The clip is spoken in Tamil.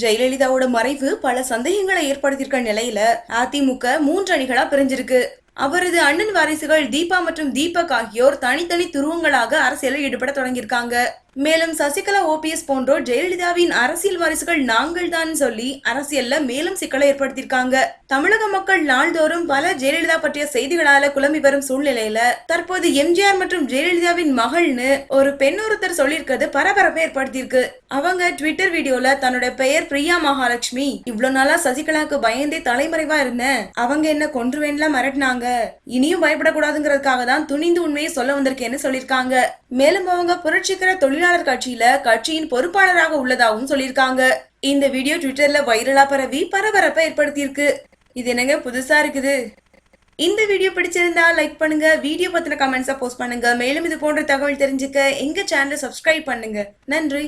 ஜெயலலிதாவோட மறைவு பல சந்தேகங்களை ஏற்படுத்தியிருக்க நிலையில அதிமுக மூன்று அணிகளா பிரிஞ்சிருக்கு. அவரது அண்ணன் வாரிசுகள் தீபா மற்றும் தீபக் ஆகியோர் தனித்தனி துருவங்களாக அரசியலில் ஈடுபட தொடங்கியிருக்காங்க. மேலும் சசிகலா ஓபிஎஸ் போன்றோர் ஜெயலலிதாவின் அரசியல் வாரிசுகள் நாங்கள் தான் சொல்லி அரசியல்ல மேலும் சிக்கலை ஏற்படுத்தியிருக்காங்க. தமிழக மக்கள் நாள்தோறும் பல ஜெயலலிதா பற்றிய செய்திகளால குழம்பி வரும் சூழ்நிலையில தற்போது எம்ஜிஆர் மற்றும் ஜெயலலிதாவின் மகள்னு ஒரு பெண் ஒருத்தர் சொல்லியிருக்கிறது பரபரப்பை ஏற்படுத்தியிருக்கு. அவங்க ட்விட்டர் வீடியோல தன்னோட பெயர் பிரியா மகாலட்சுமி. இவ்வளவு நாளா சசிகலாக்கு பயந்தே தலைமறைவா இருந்தேன் அவங்க என்ன கொன்றுவேன்லாம் மிரட்டினாங்க. இனியும் பயப்படக்கூடாதுங்கிறதுக்காக தான் துணிந்து உண்மையை சொல்ல வந்திருக்கேன்னு சொல்லியிருக்காங்க. மேலும் அவங்க புரட்சிகர தொழிலாளர் கட்சியில கட்சியின் பொறுப்பாளராக உள்ளதாகவும் சொல்லியிருக்காங்க. இந்த வீடியோ ட்விட்டர்ல வைரலா பரவி பரபரப்பை ஏற்படுத்தியிருக்கு. இது என்னங்க புதுசா இருக்குது? இந்த வீடியோ பிடிச்சிருந்தா லைக் பண்ணுங்க வீடியோ பத்தின கமெண்ட்ஸ் போஸ்ட் பண்ணுங்க. மேலும் இது போன்ற தகவல் தெரிஞ்சுக்க எங்க சேனலை சப்ஸ்கிரைப் பண்ணுங்க. நன்றி.